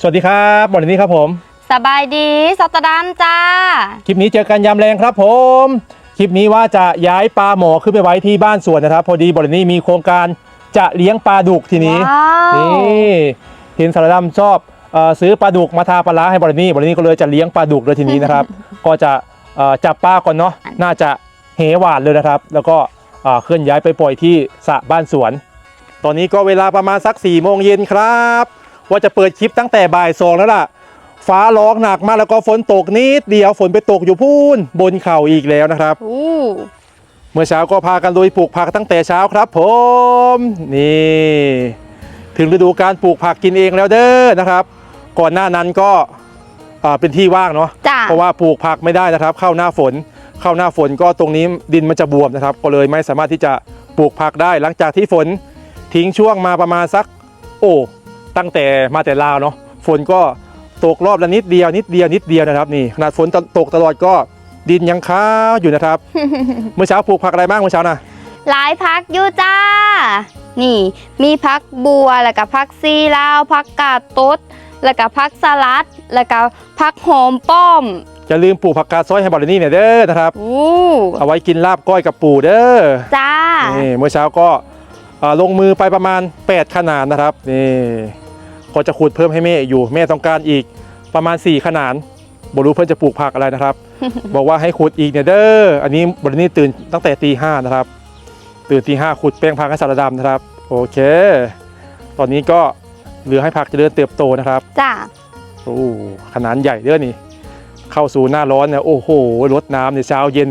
สวัสดีครับบอลนี้ครับผม สบายดีสตดามจ้า คลิปนี้เจอกันยามแรงครับผม คลิปนี้ว่าจะย้ายปลาหมอขึ้นไปไว้ที่บ้านสวนนะครับ พอดีบอลนี้มีโครงการจะเลี้ยงปลาดุกทีนี้ว้าวนี่เห็นสารดำชอบเออซื้อปลาดุกมาทาปลาร้าให้บอลนี่บอลนี่ก็เลยจะเลี้ยงปลาดุกเลยทีนี้นะครับ ก็จะเอ่อจับปลาก่อนเนาะน่าจะเหหวานเลยนะครับ แล้วก็เอ่อเคลื่อนย้ายไปปล่อยที่สระบ้านสวน ตอนนี้ก็เวลาประมาณสัก4ี่โมงเย็นครับ ว่าจะเปิดคลิปตั้งแต่บ่ายสองแล้วล่ะ ฟ้าร้องหนักมากแล้วก็ฝนตกนิดเดียวฝนไปตกอยู่พูนบนเขาอีกแล้วนะครับ อู้เมื่อเช้าก็พากันลุยปลูกผักตั้งแต่เช้าครับ ผม นี่ ถึงฤดูการปลูกผักกินเองแล้วเด้อนะครับ ก่อนหน้านั้นก็อ่าเป็นที่ว่างเนาะ จ้าเพราะว่าปลูกผักไม่ได้นะครับ เข้าหน้าฝนเข้าหน้าฝนก็ตรงนี้ดินมันจะบวมนะครับ ก็เลยไม่สามารถที่จะปลูกผักได้ หลังจากที่ฝนทิ้งช่วงมาประมาณสัก โอ้ ตั้งแต่มาแต่ลาวเนาะฝนก็ตกรอบละนิดเดียวนิดเดียวนิดเดียวนะครับนี่ขนาดฝนตกตลอดก็ดินยังขาวอยู่นะครับ เมื่อเช้าปลูกผักอะไรบ้างเมื่อเช้านะหลายพักอยู่จ้า นี่ มีพักบัวแล้วก็พักซีลาวพักกาดตดแล้วก็พักสลัด แล้วก็พักหอมป้อมอย่าลืมปลูกผักกาดซอยให้บอลนี่เนี่ยเด้อนะครับอู้เอาไว้กินลาบก้อยกับปู่เด้อจ้านี่เมื่อเช้าก็เอ่อลงมือไปประมาณ 8 ขนาดนะครับนี่ ก็จะขุดเพิ่มให้แม่อยู่แม่ต้องการอีกประมาณ 4 ขนาดบรู้เพื่อนจะปลูกผักอะไรนะครับ บอกว่าให้ขุดอีกเนี่ยเด้ออันนี้บรินี่ตื่นตั้งแต่ตีห้านะครับ ตื่นตีห้าขุดแป้งผักให้สารดำนะครับ โอเค ตอนนี้ก็เหลือให้ผักเจริญเติบโตนะครับจ้าโอ้ขนาดใหญ่เด้อนี่ เข้าสู่หน้าร้อนเนี่ยโอ้โหรดน้ำเนี่ยเช้าเย็น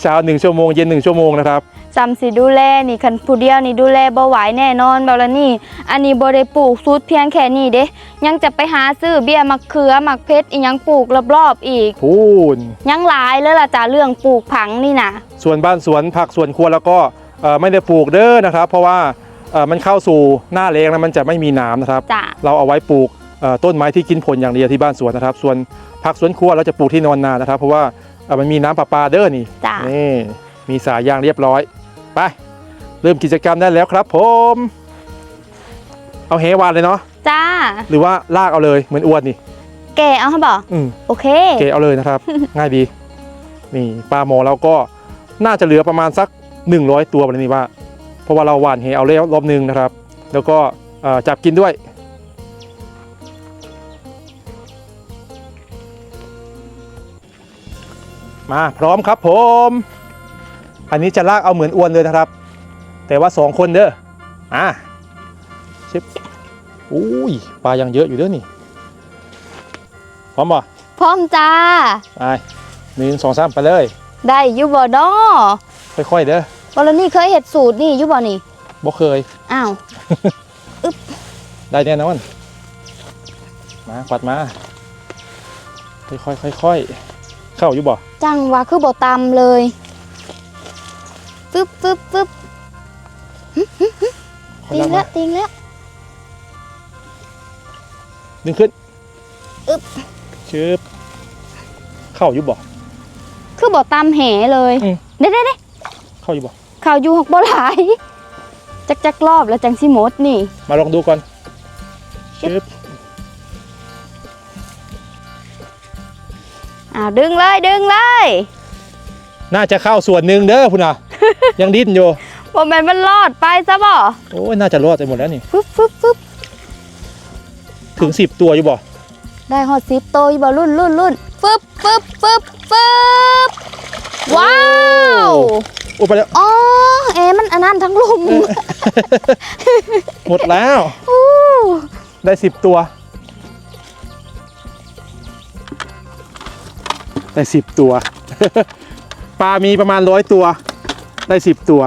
เช้าหนึ่งชั่วโมงเย็นหนึ่งชั่วโมงนะครับ จำสิดูแลนี่คันผู้เดียวนี่ดูแลบ่ไหวแน่นอนบาละนี่ อันนี้บ่ได้ปลูกสุดเพียงแค่นี้เด้ ยังจะไปหาซื้อเบี้ยมะเขือมะเพชรอีหยังปลูกรอบๆอีก พูน ยังหลายเลยล่ะจ้าเรื่องปลูกผังนี่นะส่วนบ้านสวนผักสวนครัวแล้วก็เอ่อไม่ได้ปลูกเด้อนะครับ เพราะว่าเอ่อมันเข้าสู่หน้าแล้งแล้วมันจะไม่มีน้ำนะครับ จ้าเราเอาไว้ปลูกเอ่อต้นไม้ที่กินผลอย่างเดียวที่บ้านสวนนะครับ ส่วนผักสวนครัวเราจะปลูกที่นอนนานะครับ เพราะว่าเอ่อมันมีน้ำประปาเด้อนี่จ้านี่มีสายยางเรียบร้อย ไป เริ่มกิจกรรมได้แล้วครับผม เอาเฮวานเลยเนาะจ้า หรือว่าลากเอาเลยเหมือนอวดนี่ แกเอาให้บ่อืมโอเค เกเอาเลยนะครับ ง่ายดี นี่ปลาหมอเราก็น่าจะเหลือประมาณสัก 100 ตัวแบบนี้ว่า เพราะว่าเราหว่านเฮเอาแล้วรอบนึงนะครับ แล้วก็เอ่อจับกินด้วย มาพร้อมครับผม อันนี้จะลากเอาเหมือนอวนเลยนะครับ แต่ว่าสองคนเด้ออะชิบอุ้ยปลายังเยอะอยู่เด้อนี่พร้อมป่ะพร้อมจ้าไปหนึ่งสองสามไปเลย ได้อยู่บ่ดอค่อยๆเด้อบ่ละนี่เคยเฮ็ดสูตรนี่อยู่บ่นี่บ่เคยอ้าวได้แน่นอนมาขวัดมาค่อยๆค่อยๆเข้าอยู่บ่จังว่าคือบ่ตำเลย ฟึบฟึบฟึบค่อยติงลากแล้มาวติงแล้วดึงขึ้นอึ๊บชึบเข้าอยู่บ่คือบ่ตำแหเลยอืมเด้ๆเข้าอยู่บ่ๆข่าวอยู่หกบ่หลายจักจักรอบแล้วจังสิหมดนี่ มาลองดูก่อนชึบอ้าวดึงเลยดึงเลย น่าจะเข้าส่วนหนึ่งเด้อพุ่นน่ะ ยังดิ้นอยู่บ่แม่นมันรอดไปซะบ่โอ้ยน่าจะรอดไปหมดแล้วนี่ ฟึบฟึบฟึบถึงสิบตัวอยู่บ่ได้ฮอด10โตอยู่บ่รุ่นรุ่นรุ่นฟึบฟึบฟึบฟึบว้าวโอ้ไปแล้ว อ๋อเอ๊ะมันอันนั้นทั้งลุมหมดแล้ว อู้ได้สิบตัว ได้สิบตัว ปลามีประมาณร้อยตัว ได้สิบตัว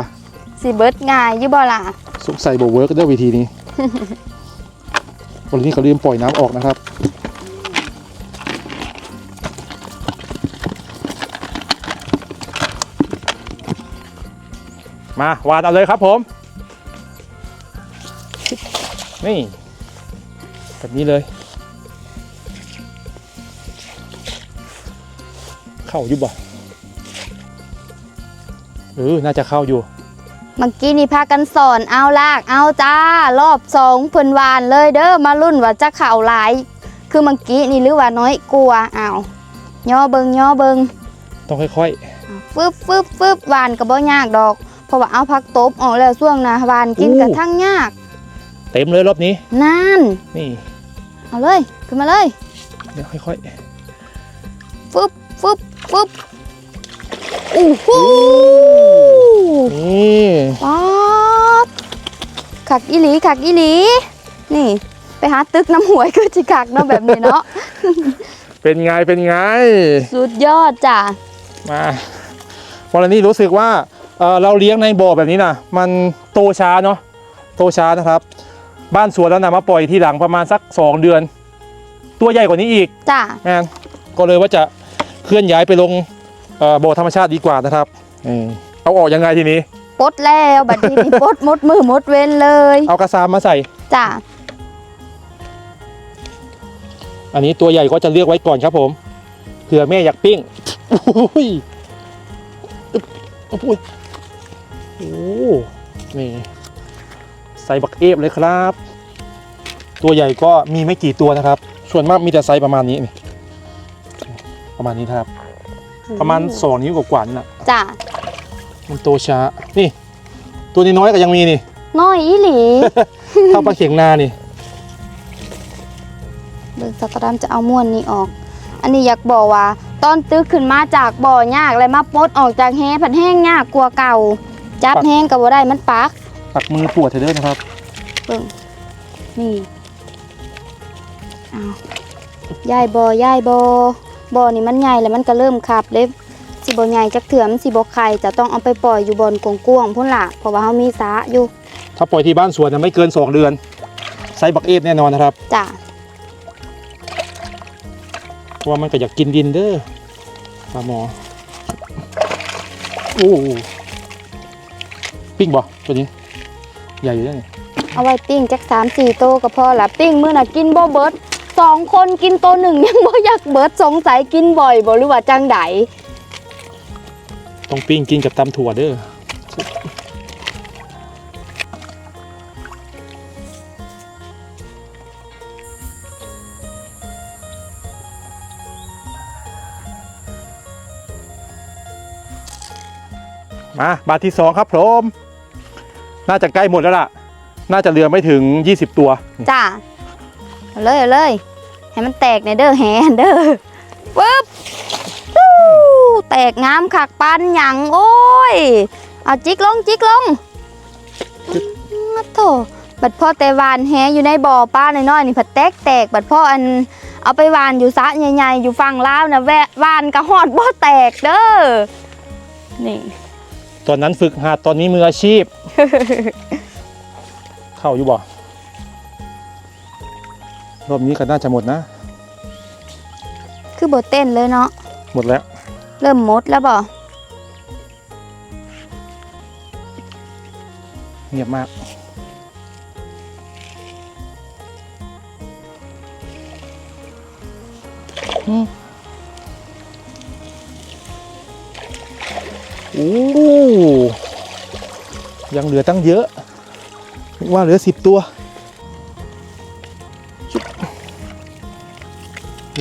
สิเบิดง่ายอยู่บ่ล่ะสงสัยบอกเวิร์กด้วยวิธีนี้ วันนี้เขาลืมปล่อยน้ำออกนะครับ มาวาดเอาเลยครับผม นี่แบบนี้เลย เข้าอยู่บ่ เออน่าจะเข้าอยู่เมื่อกี้นี่พากันสอนเอาลากเอาจ้ารอบสองเพิ่นวานเลยเด้อมารุ่นว่าจะเข่าหลาย คือเมื่อกี้นี่หรือว่าน้อยกลัวอ้าวย่อเบิงย่อเบิงต้องค่อยฟึบฟึบฟึบหวานก็บ่ยากดอก เพราะว่าเอาผักตบออกแล้วช่วงหนะหวานกินกระทั่งยากๆ เต็มเลยรอบนี้ นั่นนี่เอาเลยขึ้นมาเลยเดี๋ยวค่อยฟึบฟึบฟึบ อู้หูๆนี่ป๊าบขักอีหลีขักอีหลี นี่ ไปหาตึกน้ำหวยคือจิขักเนาะแบบนี้เนาะ เป็นไงเป็นไง สุดยอดจ้ะ มาวันนี้รู้สึกว่าเอ่อเราเลี้ยงในบ่อแบบนี้นะมันโตช้าเนาะ โตช้านะครับ บ้านสวนแล้วนะมาปล่อยที่หลังประมาณสัก 2 เดือน ตัวใหญ่กว่านี้อีก จ้ะแมนก็เลยว่าจะเคลื่อนย้ายไปลง เอ่อบ่อธรรมชาติดีกว่านะครับเออเอาออกยังไงทีนี้ปลดแล้วบัดนี้นี่ปลดหมดมือหมดเว้นเลย เอากระซามมาใส่จ้ะอันนี้ตัวใหญ่ก็จะเลือกไว้ก่อนครับผมเผื่อแม่อยากปิ้งอุ้ยอึ๊บโอ้โหโอ้โหนี่ใส่บักเอฟเลยครับ ตัวใหญ่ก็มีไม่กี่ตัวนะครับ ส่วนมากมีแต่ไซส์ประมาณนี้นี่ประมาณนี้นะครับ ประมาณสองนิ้วกว่าๆนี่แหละจ้ะมันโตช้า นี่ ตัวนี้น้อยก็ยังมีนี่ น้อยอีหลีเท่าปลาเข็งนานี่เบิกสักกระดามจะเอาม้วนนี้ออก อันนี้อยากบอกว่า ตอนตึกขึ้นมาจากบ่อยากเลยมาปลดออกจากแฮผัดแห้งยากกลัวาเก่า จับแห้งกับบ่ได้มันปัก ปักมือปวดเถอะเด้อนะครับเบิ่งนี่เอาย่ายบอย่ายบอ บอนี่มันใหญ่แล้วมันก็เริ่มขับเลยสิบ่ใหญ่จักเถื่อมนสิบ่ไข่จะต้องเอาไปปล่อยอยู่บอนกวางๆพุ่นละเพราะว่าเฮามีสาอยู่ ถ้าปล่อยที่บ้านสวนนะไม่เกิน2เดือนไซส์บักเอฟแน่นอนนะครับจ้ะเพราะว่ามันก็อยากกินดินเด้อปลาหมอโอ้โหปิ้งบ่ตัวนี้ ใหญ่อยู่ด้วยนี่เอาไว้ปิ้งจักสามสี่โตก็พอละปิ้งมื้อน่ะกินบ่เบิด สองคนกินโตหนึ่งยังบ่อยากเบิดสงสัยกินบ่อยบ่หรือว่าจังไดต้องปิ้งกินกับตำถั่วเด้อมาบาทที่สองครับผมน่าจะใกล้หมดแล้วล่ะ น่าจะเหลือไม่ถึง 20 ตัว จ้ะ เอาเลยเอาเลยให้มันแตกในเด้อแหนเด้อปึ๊บฟู้แตกงามคักปันหยังโอ้ยเอาจิกลงจิกลงมาโถบัดพ่อแต่วานแหอยู่ในบ่อป้าน้อยๆนี่ผัดแตกแตกบัดพ่ออันเอาไปวานอยู่สระใหญ่ๆอยู่ฝั่งลาวนะแวะวานกระหอดบ่แตกเด้อนี่ตอนนั้นฝึกหัดตอนนี้มืออาชีพ เข้าอยู่บ่ รอบนี้ก็น่าจะหมดนะ คือบ่เต้นเลยเนาะ หมดแล้ว เริ่มหมดแล้วบ่เงียบมากอืมโอ้ยังเหลือตั้งเยอะนึกว่าเหลือสิบตัว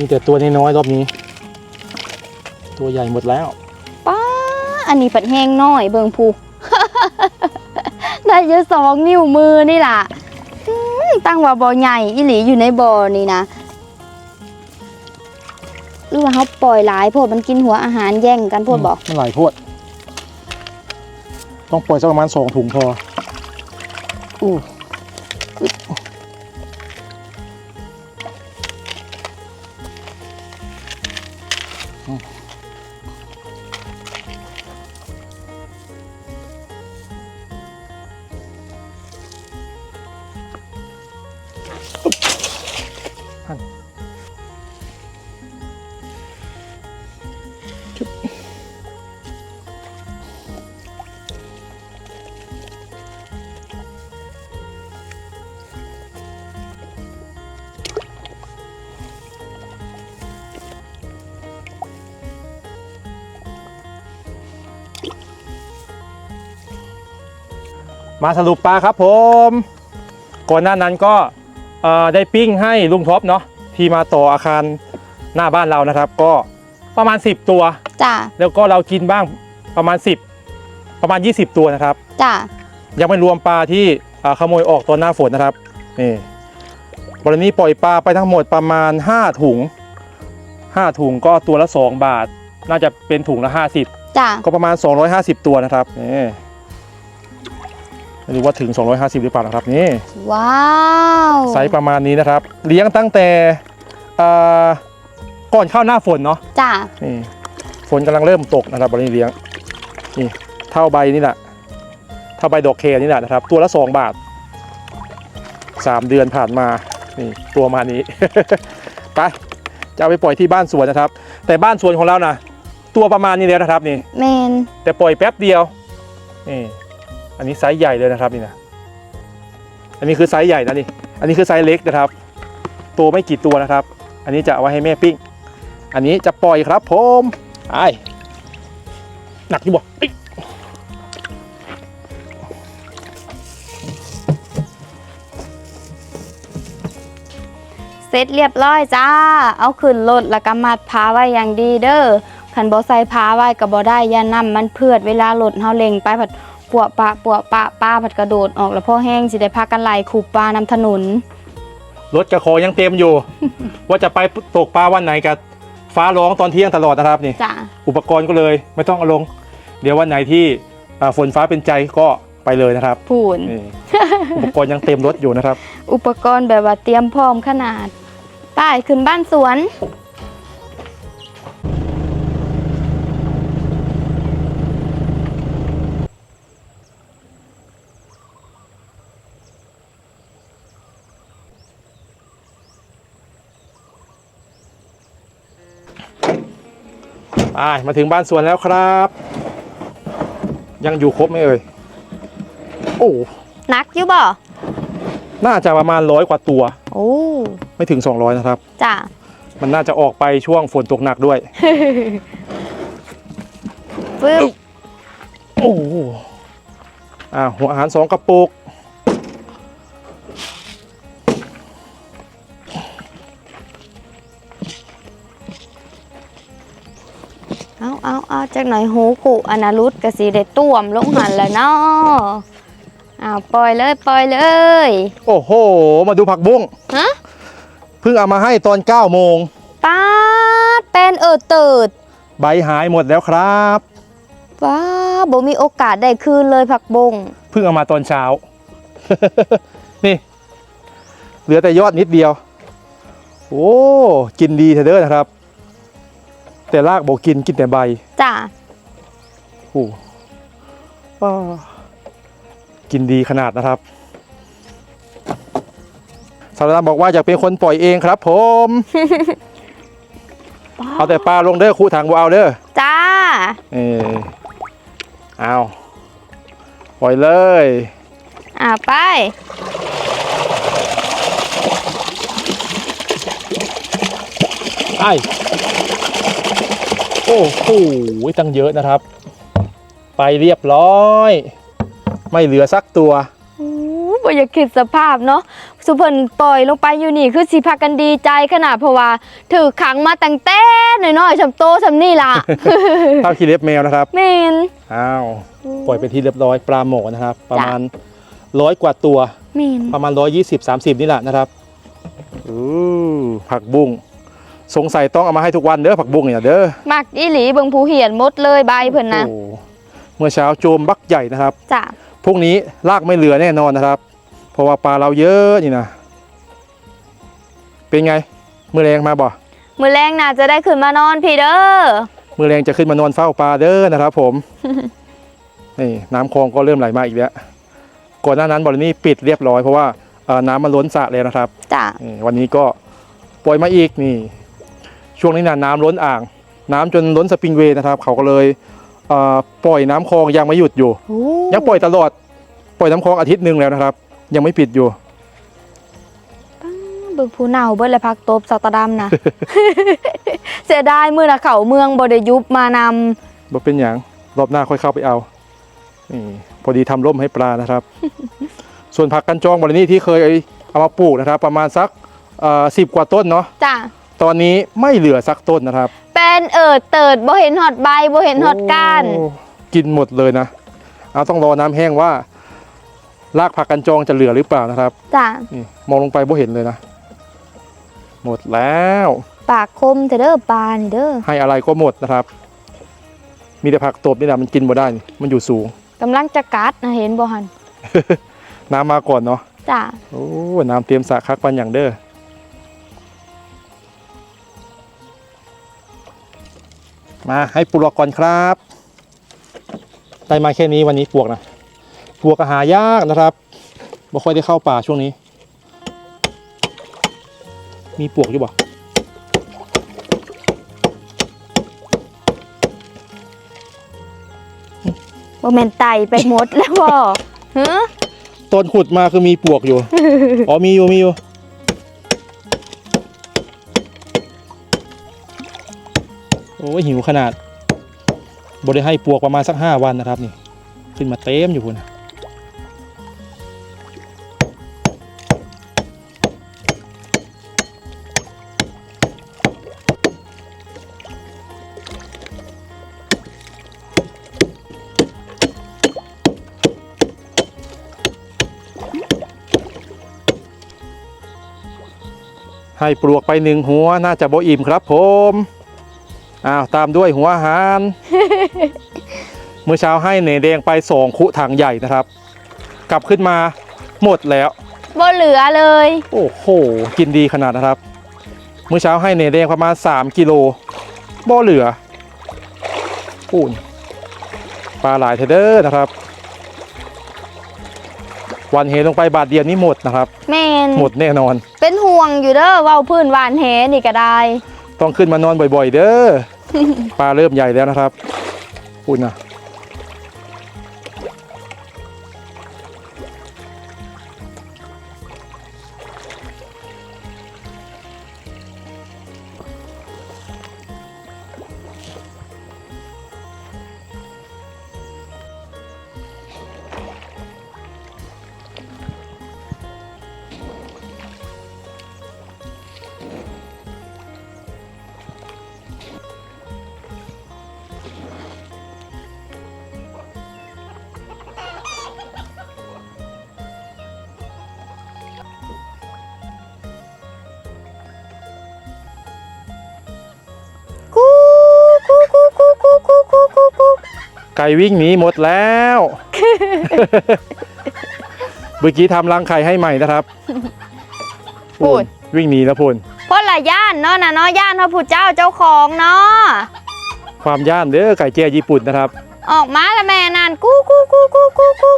มีแต่ตัวน้อยๆรอบนี้ ตัวใหญ่หมดแล้วป้าอันนี้ผัดแห้งน้อยเบิงผูได้เยอะสองนิ้วมือนี่ล่ะอืมตั้งว่าบ่อใหญ่อีหลีอยู่ในบ่อนี่นะหรือว่าเขาปล่อยหลายโพดมันกินหัวอาหารแย่งกันโพดบอกมันหลายโพดต้องปล่อยสักประมาณสองถุงพออู้ มาสรุปปลาครับผมก่อนหน้านั้นก็เอ่อได้ปิ้งให้ลุงท็อปเนาะที่มาต่ออาคารหน้าบ้านเรานะครับ ก็ประมาณ 10 ตัวจ้าแล้วก็เรากินบ้างประมาณ 10 ประมาณ 20 ตัวนะครับจ้ายังไม่รวมปลาที่อ่าขโมยออกตอนหน้าฝนนะครับนี่บรินี้ปล่อยปลาไปทั้งหมดประมาณ 5 ถุง 5 ถุงก็ตัวละ 2 บาท น่าจะเป็นถุงละ 50จ้าก็ประมาณ 250 ตัวนะครับนี่ ไม่รู้ว่าถึง 250 หรือเปล่านะครับนี่ว้าวไซส์ประมาณนี้นะครับ เลี้ยงตั้งแต่อ่าก่อนเข้าหน้าฝนเนาะจ้านี่ฝนกำลังเริ่มตกนะครับบรินี้เลี้ยงนี่เท่าใบนี่แหละเท่าใบดอกเคนี่แหละนะครับ ตัวละ 2 บาท 3 เดือนผ่านมานี่ตัวมานี้ ไปจะเอาไปปล่อยที่บ้านสวนนะครับ แต่บ้านสวนของเรานะตัวประมาณนี้แล้วนะครับนี่เมนแต่ปล่อยแป๊บเดียวนี่ อันนี้ไซส์ใหญ่เลยนะครับนี่นะอันนี้คือไซส์ใหญ่นะนี่อันนี้คือไซส์เล็กนะครับ ตัวไม่กี่ตัวนะครับ อันนี้จะเอาไว้ให้แม่ปิ้ง อันนี้จะปล่อยครับผมไอ้หนักอยู่บ่เสร็จเรียบร้อยจ้า เอาขึ้นรถแล้วก็มัดพาไว้อย่างดีเด้อขันบ่ใส่พาไว้ก็บ่ได้ย่านํมันเพื่อดเวลารถเฮาเล็งไปผัด ปวปะปวปะป้าผัดกระโดดออกแล้วพ่อแห้งสิได้พากันไหลคูปลานำถนน รถกระคอยังเต็มอยู่ ว่าจะไปตกปลาวันไหนกับฟ้าร้องตอนเที่ยงตลอดนะครับนี่ จ้าอุปกรณ์ก็เลยไม่ต้องเอาลง เดี๋ยววันไหนที่อ่าฝนฟ้าเป็นใจก็ไปเลยนะครับพูน นี่ อุปกรณ์ยังเต็มรถอยู่นะครับ อุปกรณ์แบบว่าเตรียมพร้อมขนาดป้ายขึ้นบ้านสวน ไปมาถึงบ้านสวนแล้วครับ ยังอยู่ครบไหมเอ่ย โอ้นักอยู่บ่น่าจะประมาณร้อยกว่าตัว โอ้ไม่ถึง 200 นะครับ จ้ามันน่าจะออกไปช่วงฝนตกหนักด้วย ปึ๊บโอ้โหอ่าหัวอาหารสองกระปุก จากหน่อยหูกุอนารุตกสีได้ต้วมลงหันแล้วเนาะอ้าวปล่อยเลยปล่อยเลย โอ้โห มาดูผักบุ้งฮะเพิ่งเอามาให้ตอน9โมงป้าดเป็นเออเติดใบหายหมดแล้วครับว้าบ่มีโอกาสได้คืนเลยผักบงเพิ่งเอามาตอนเช้า นี่ เหลือแต่ยอดนิดเดียว โอ้กินดีเถอะเด้อนะครับ แต่รากบอกกินกินแต่ใบจ้าโอ้อ้ากินดีขนาดนะครับสารามบอกว่าอยากเป็นคนปล่อยเองครับ ผม เอาแต่ปลาลงเด้อคู่ถังบ่เอาเด้อจ้าเออเอาปล่อยเลย อ่าไปไอ้โอ้โหตั้งเยอะนะครับ ไปเรียบร้อย ไม่เหลือสักตัวอู้บ่อยากคิดสภาพเนาะสุเพิ่นปล่อยลงไปอยู่นี่คือสิพากันดีใจขนาดเพราะว่าถือขังมาตั้งแต่น้อยๆชำโตชำนี่ล่ะเท่าคีเล็บแมวนะครับเมนอ้าวปล่อยไปที่เรียบร้อยปลาหมอนะครับ ประมาณร้อยกว่าตัวเมนประมาณร้อยยี่สิบสามสิบนี่แหละนะครับอู้ผักบุ้ง สงสัยต้องเอามาให้ทุกวันเด้อผักบุ้งเนี่ยเด้อมักอีหลีเบิ่งผู้เหียนหมดเลยใบเพิ่นนะโอ้เมื่อเช้าโจมบักใหญ่นะครับจ้ะพวกนี้ลากไม่เหลือแน่นอนนะครับ เพราะว่าปลาเราเยอะนี่นะเป็นไง มือแรงมาบ่ มื้อแรงน่าจะได้ขึ้นมานอนพี่เด้อมือแรงจะขึ้นมานอนเฝ้าปลาเด้อนะครับผมนี่น้ำคลองก็เริ่มไหลมาอีกแล้วก่อนหน้านั้นบรินี้ปิดเรียบร้อยเพราะว่าเอ่อน้ำมันล้นสระแล้วนะครับจ้ะนี่วันนี้ก็ปล่อยมาอีกนี่ ช่วงนี้นะน้ำล้นอ่าง น้ำจนล้นสปริงเวย์นะครับ เขาก็เลยเอ่อปล่อยน้ำคลองยังไม่หยุดอยู่โอ้ยังปล่อยตลอด ปล่อยน้ำคลองอาทิตย์หนึ่งแล้วนะครับ ยังไม่ปิดอยู่เบิ่งผู้เน่าเบิดเลยพักตบสัตว์ดำนะเสียดายมื้อน่ะเขาเมืองบ่ได้ยุบมานำบ่เป็นอย่างรอบหน้าค่อยเข้าไปเอานี่พอดีทำร่มให้ปลานะครับ ส่วนผักกันจองบรินี่ที่เคยเอามาปลูกนะครับ ประมาณสักสิบกว่าต้นเนาะจ้า ตอนนี้ไม่เหลือสักต้นนะครับ เป็นเอิดเติดบ่เห็นหอดใบบ่เห็นหอดก้าน โอ้กินหมดเลยนะ เอาต้องรอน้ำแห้งว่ารากผักกันจองจะเหลือหรือเปล่านะครับจ้านี่มองลงไปบ่เห็นเลยนะ หมดแล้ว ปากคมเถอะเด้อปลานี่เด้อให้อะไรก็หมดนะครับ มีแต่ผักตบนี่แหละมันกินบ่ได้นี่มันอยู่สูง กำลังจะกัดนะเห็นบ่หันน้ำมาก่อนเนาะจ้าโอ้น้ำเตรียมสระคักปันอย่างเด้อ มาให้ปลวกก่อนครับ ได้มาแค่นี้วันนี้ปลวกนะปลวกก็หายากนะครับบ่ค่อยได้เข้าป่าช่วงนี้ มีปลวกอยู่บ่บ่แม่นไตไปหมดแล้วบ่ฮะต้นขุดมาคือมีปลวกอยู่ อ๋อมีอยู่มีอยู่ อ้ยหิวขนาดบได้ให้ปลวกประมาณสักห้าวันนะครับนี่ขึ้นมาเต็มอยู่คุณให้ปลวกไปหนึ่งหัวน่าจะโบอิ่มครับผม อ้าวตามด้วยหัวอาหารเมื่อเช้าให้เนแดงไปสองคุถังใหญ่นะครับ กลับขึ้นมาหมดแล้วบ่เหลือเลย โอ้โหกินดีขนาดนะครับ เมื่อเช้าให้เนแดงประมาณ 3กิโลบ่เหลือปูนปลาหลายเทเดอร์นะครับ วันเฮลงไปบาทเดียวนี่หมดนะครับ แม่นหมดแน่นอน เป็นห่วงอยู่เด้อเว้าพื้นหวานแหนี่ก็ได้ ต้องขึ้นมานอนบ่อย ๆ เด้อปลาเริ่มใหญ่แล้วนะครับปูนนะ ก่วิ่งหนีหมดแล้ว เมื่อกี้ทำรังไข่ให้ใหม่นะครับพูด วิ่งหนีแล้วพูนเพราะละย่านเนาะนะเนาะย่านพระผู้เจ้าเจ้าของเนาะความย่านเด้อไก่แจ้ญี่ปุ่นนะครับ ออกมาแล้วแม่นั่นกูกูกูกูกูกู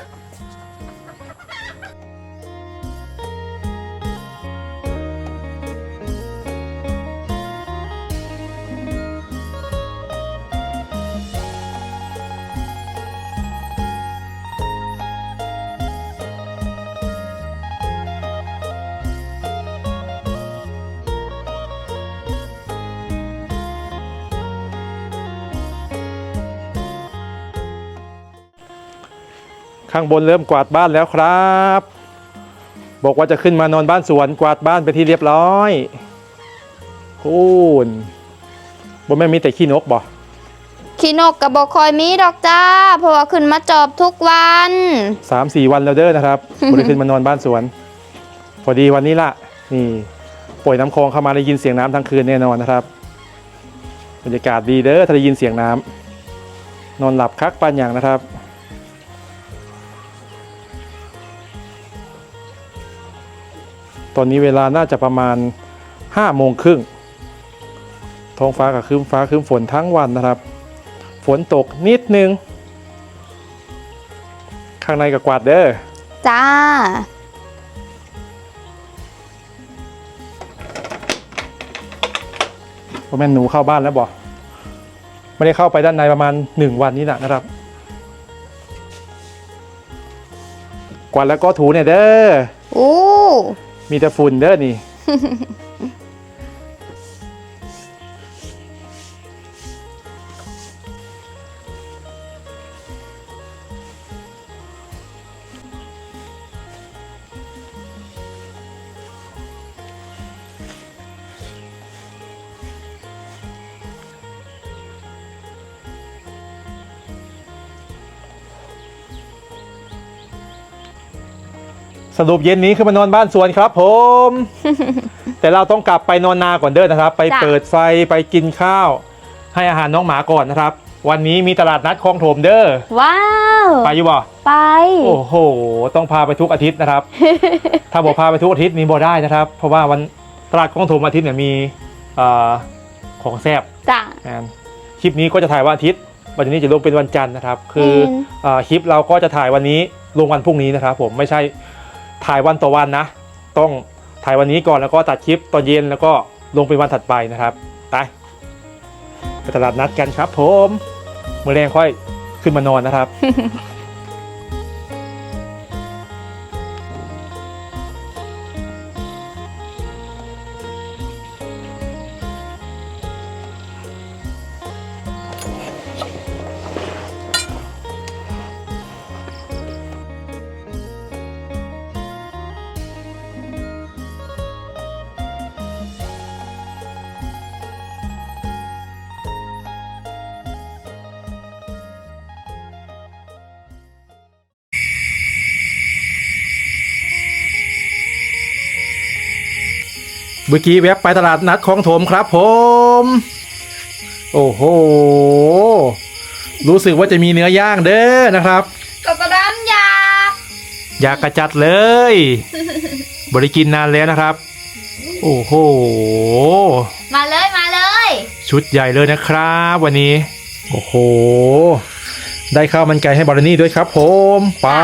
ข้างบนเริ่มกวาดบ้านแล้วครับ บอกว่าจะขึ้นมานอนบ้านสวนกวาดบ้านไปนที่เรียบร้อยคูณบนแม่นมีแต่ขี้นกบ่ขี้นกกับบคอยมีดอกจ้า เพราะว่าขึ้นมาจอบทุกวันสามสี่วันแล้วเด้อนะครับบได้ขึ้นมานอนบ้านสวน พอดีวันนี้ละนี่ป่วยน้ำคลองเข้ามาได้ยินเสียงน้ำทั้งคืนแน่นอนนะครับบรรยากาศดีเด้อถ้าได้ยินเสียงน้ำนอนหลับคักปานอย่างนะครับ ตอนนี้เวลาน่าจะประมาณห้าโมงครึ่งท้องฟ้ากับครึ้มฟ้าครึ้มฝนทั้งวันนะครับ ฝนตกนิดนึง ข้างในกับกวาดเด้อจ้าพ่อแม่นหนูเข้าบ้านแล้วบอกไม่ได้เข้าไปด้านในประมาณหนึ่งวันนี้แหละนะครับ กวาดแล้วก็ถูเนี่ยเด้ออู้ มีแต่ฝุ่นเด้อนี่ สรุปเย็นนี้คือมานอนบ้านสวนครับผม แต่เราต้องกลับไปนอนนาก่อนเด้อนะครับ ไปจ้ะ เปิดไฟไปกินข้าว ให้อาหารน้องหมาก่อนนะครับ วันนี้มีตลาดนัดคลองโถมเด้อว้าว ไปอยู่บ่ไป โอ้โห ต้องพาไปทุกอาทิตย์นะครับ ถ้าบอกพาไปทุกอาทิตย์นี่บ่ได้นะครับ เพราะว่าวันตลาดคลองโถมอาทิตย์เนี่ยมีเอ่อของแซบ จ้ะนะคลิปนี้ก็จะถ่ายวันอาทิตย์ วันนี้จะลงเป็นวันจันทร์นะครับ คือเห็น เออคลิปเราก็จะถ่ายวันนี้ลงวันพรุ่งนี้นะครับ ผมไม่ใช่ ถ่ายวันต่อวันนะ ต้องถ่ายวันนี้ก่อนแล้วก็ตัดคลิปตอนเย็นแล้วก็ลงเป็นวันถัดไปนะครับไปไปตลาดนัดกันครับ ผมเมื่อแรงค่อยขึ้นมานอนนะครับ มื่อกี้แวบไปตลาดนัดของโถมครับผม โอ้โห รู้สึกว่าจะมีเนื้อย่างเด้อนะครับกระดานยาอยากกระจัดเลย บริกินนานแล้วนะครับ โอ้โห มาเลยมาเลยชุดใหญ่เลยนะครับวันนี้ โอ้โห ได้ข้าวมันไก่ให้บารนี่ด้วยครับผมปลา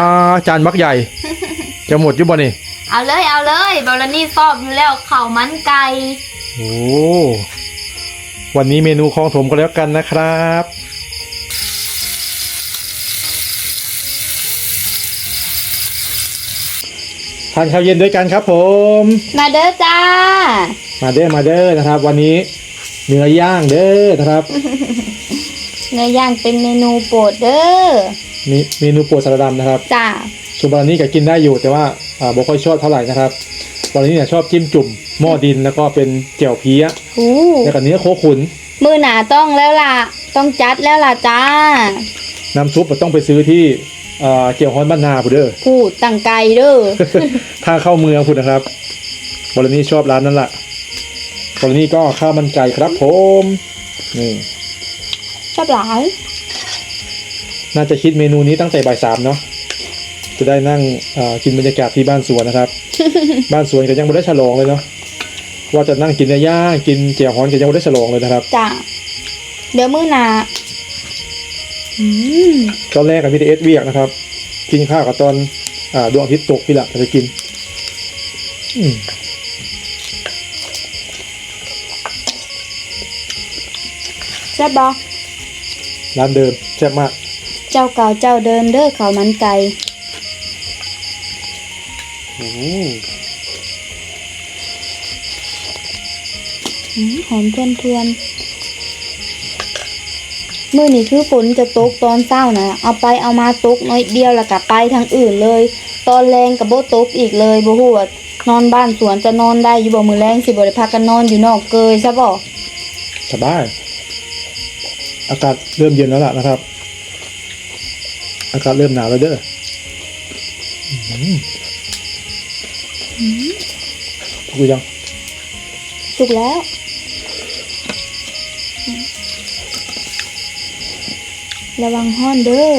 จานมักใหญ่ จะหมดอยุบบ่นี่ เอาเลยเอาเลยบอลนี่ชอบอยู่แล้วข้าวมันไก่โอ้วันนี้เมนูคลองถมก็แล้วกันนะครับ ทานข้าวเย็นด้วยกันครับผม มาเด้อจ้า มาเด้อมาเด้อนะครับ วันนี้เนื้อย่างเด้อนะครับ เนื้อย่างเป็นเมนูโปรดเด้อมีเมนูโปรดสารดำนะครับ จ้าส่วนบารานี่ก็กินได้อยู่แต่ว่า อ่าบ่ค่อยชอบเท่าไหร่นะครับบารานี่เนี่ยชอบจิ้มจุ่มหม้อดินแล้วก็เป็นเจียวเพี้ยหูแล้วก็เนื้อโคขุนมือหนาต้องแล้วล่ะ ต้องจัดแล้วล่ะจ้า น้ำซุปก็ต้องไปซื้อที่อ่าเจียวฮ้อนบ้านนาพูเด้อ พูดตั้งไกลเด้อ ถ้าเข้าเมืองพูดนะครับบารานี่ชอบร้านนั้นละบารานี่ก็ข้าวมันไก่ครับผม นี่ ชอบหลาย น่าจะคิดเมนูนี้ตั้งแต่บ่ายสามเนาะ จะได้นั่งอ่ากินบรรยากาศที่บ้านสวนนะครับ บ้านสวนก็ยังไม่ได้ฉลองเลยเนาะว่าจะนั่งกินเนื้อย่างกินเจียวฮ้อนก็ยังไม่ได้ฉลองเลยนะครับจ้าเดี๋ยวมือหนาอืมตอนแรกกับพีดีเอสเวียกนะครับ กินข้าวกับตอนอ่าดวงอาทิตย์ตกพี่ละจะไปกินอืมแซ่บบ่ร้านเดิมแซ่บมาก เจ้าเก่าเจ้าเดิมเด้อข้าวมันไก่โอ้อืม หอมทวนทวนมื่อนี้คือฝนจะตกตอนเช้านะเอาไปเอามาตกน้อยเดียวแล้วก็ไปทางอื่นเลย ตอนแรงกับโบตกอีกเลยบ่ฮู้ว่านอนบ้านสวนจะนอนได้อยู่บ่มือแรงสิบ่ได้พากันนอนอยู่นอกเกยซะบ่สบาย อากาศเริ่มเย็นแล้วล่ะนะครับ อากาศเริ่มหนาวแล้วเด้อ ถูกยังถูกแล้วระวังห้อนเด้อ